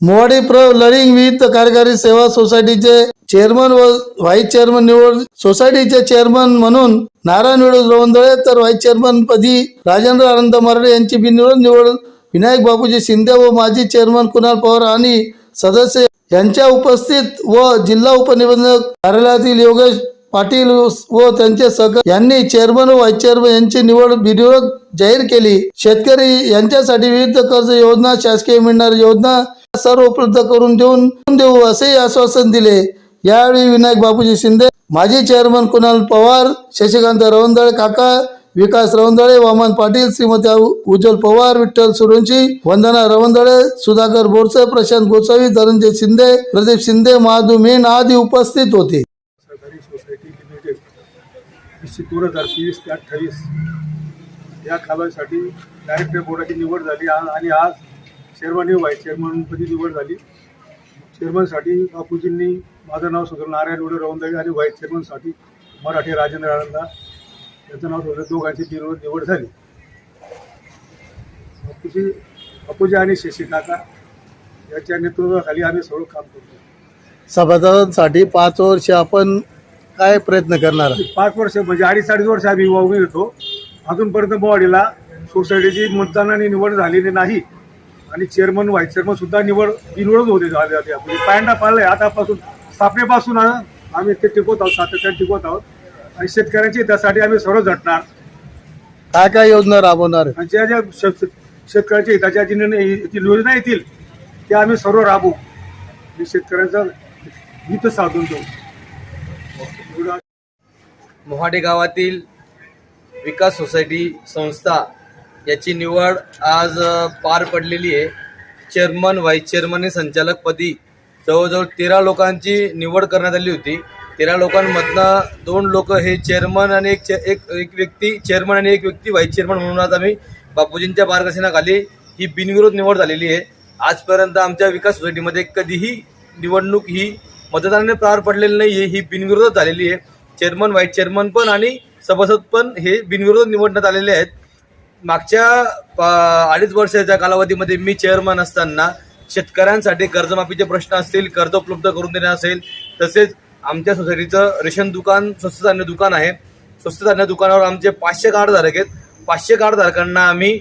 मोवाडी प्र learning with कार्यकारी सेवा सोसायटीचे चेअरमन व व्हाईस चेअरमन निवड सोसायटीचे चेअरमन म्हणून नारायण विडोद रवंदळे तर व्हाईस चेअरमन पदी राजेंद्र आनंद मराठे यांची बिनविरोध निवड विनायक बापूजी शिंदे व माजी चेअरमन कुणाल पवार आणि सदस्य यांच्या उपस्थित व जिल्हा उपनिबंधक कार्यालयातील योगेश पाटील व त्यांचे सहकारी यांनी चेअरमन व व्हाईस चेअरमन यांची निवड बिनविरोध जाहीर केली. शेतकरी यांच्यासाठी विविध कर्ज योजना शासकीय मिळणारी योजना सर्व उपलब्ध करून देऊन देऊ असेही आश्वासन दिले. यावेळी विनायक बापूजी शिंदे माजी चेअरमन कुणाल पवार शशिकांत रवंदळे काका विकास रवंदळे वामन पाटील श्रीमती उज्ज्वल पवार विठ्ठल सुरवंशी वंदना रवंदळे सुधाकर बोरसे प्रशांत गोसावी धनंजय शिंदे प्रदीप शिंदे महादू मेन आदी उपस्थित होते. सहकारी सोसायटी लिमिटेड दोन हजार तेवीस ते अठ्ठावीस. या कालावधीसाठी डायरेक्टर बोर्डाची निवड झाली आणि आज चेअरमन व्हाईस चेअरमनपदी निवड झाली. चेअरमनसाठी बापूजींनी माझं नाव सुधरलं. नारायण उडे रवंदळे आणि व्हाईस चेअरमनसाठी मराठी राजेंद्र आनंदा यांचं नाव सुधरलं. दोघांची निवड निवड झाली. बापूजी बापूजी आणि शशी काका याच्या नेतृत्वाखाली आम्ही सर्व काम करतो. सभासदांसाठी पाच वर्ष आपण काय प्रयत्न करणार? पाच वर्ष म्हणजे अडीच अडीच वर्ष आम्ही उभे होतो. अजूनपर्यंत बोवाडीला सोसायटीची मतदानाने निवड झालेली नाही. आणि चेअरमन व्हाईस चेअरमन सुद्धा निवड बिनवडच होते झाले होते म्हणजे पायंडा पाळलाय आतापासून स्थापनेपासून आम्ही ते टिकवत आहोत सातत्याने टिकवत आहोत. आणि शेतकऱ्यांच्या हितासाठी आम्ही सर्व झटणार. काय काय योजना राबवणार? आणि ज्या ज्या शेत- शेतकऱ्यांच्या हिताच्या जी निर्णय येतील योजना येतील त्या आम्ही सर्व राबवू. आणि शेतकऱ्यांचं हित साधून देऊ. मोहाडे गावातील विकास सोसायटी संस्था याची निवड आज पार पडलेली आहे. चेअरमन व्हाईस चेअरमन आणि संचालकपदी जवळजवळ तेरा लोकांची निवड करण्यात आली होती. तेरा लोकांमधनं दोन लोक हे चेअरमन आणि एक चे- एक एक व्यक्ती चेअरमन आणि एक व्यक्ती व्हाईस चेअरमन म्हणून आज आम्ही बापूजींच्या मार्गदर्शनाखाली ही बिनविरोध निवड झालेली आहे. आजपर्यंत आमच्या विकास सोसायटीमध्ये कधीही निवडणूक ही मतदानाने पार पडलेली नाही आहे ही बिनविरोध झालेली आहे. चेअरमन व्हाईस चेअरमन पण आणि सभासद पण हे बिनविरोध निवडण्यात आलेले आहेत. मागच्या अडीच वर्षाच्या कालावधीमध्ये मी चेअरमन असताना शेतकऱ्यांसाठी कर्जमाफीचे प्रश्न असतील कर्ज उपलब्ध करून देणे असेल तसेच आमच्या सोसायटीचं रेशन दुकान स्वस्त धान्य दुकान आहे. स्वस्त धान्य दुकानावर आमचे पाचशे कार्डधारक आहेत. पाचशे कार्डधारकांना आम्ही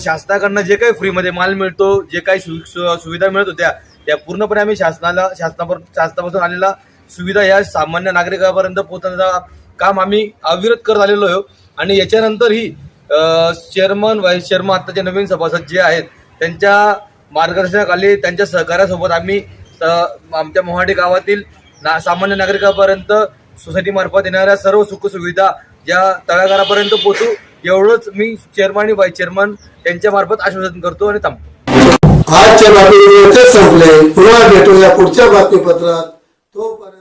शासनाकडनं जे काही फ्रीमध्ये माल मिळतो जे काही सु सु- सुविधा मिळत होत्या त्या पूर्णपणे आम्ही शासनाला शासनापर शासनापासून आलेल्या सुविधा या सामान्य नागरिकापर्यंत पोहोचण्याचा काम आम्ही अविरत करत आलेलो आहो आणि याच्यानंतरही चेअरमन व्हाईस चेअरमन आत्ताचे नवीन सभासद जे आहेत त्यांच्या मार्गदर्शनाखाली त्यांच्या सहकार्यासोबत आम्ही आमच्या मोहाडी गावातील ना सामान्य नागरिकापर्यंत सोसायटीमार्फत येणाऱ्या सर्व सुखसुविधा या तळागारापर्यंत पोहोचू एवढंच मी चेअरमन आणि व्हाईस चेअरमन यांच्या मार्फत आश्वासन करतो आणि थांबतो. आजच्या बातमीपत्र संपले. पुन्हा भेटूया पुढच्या बातमीपत्रात. तोपर्यंत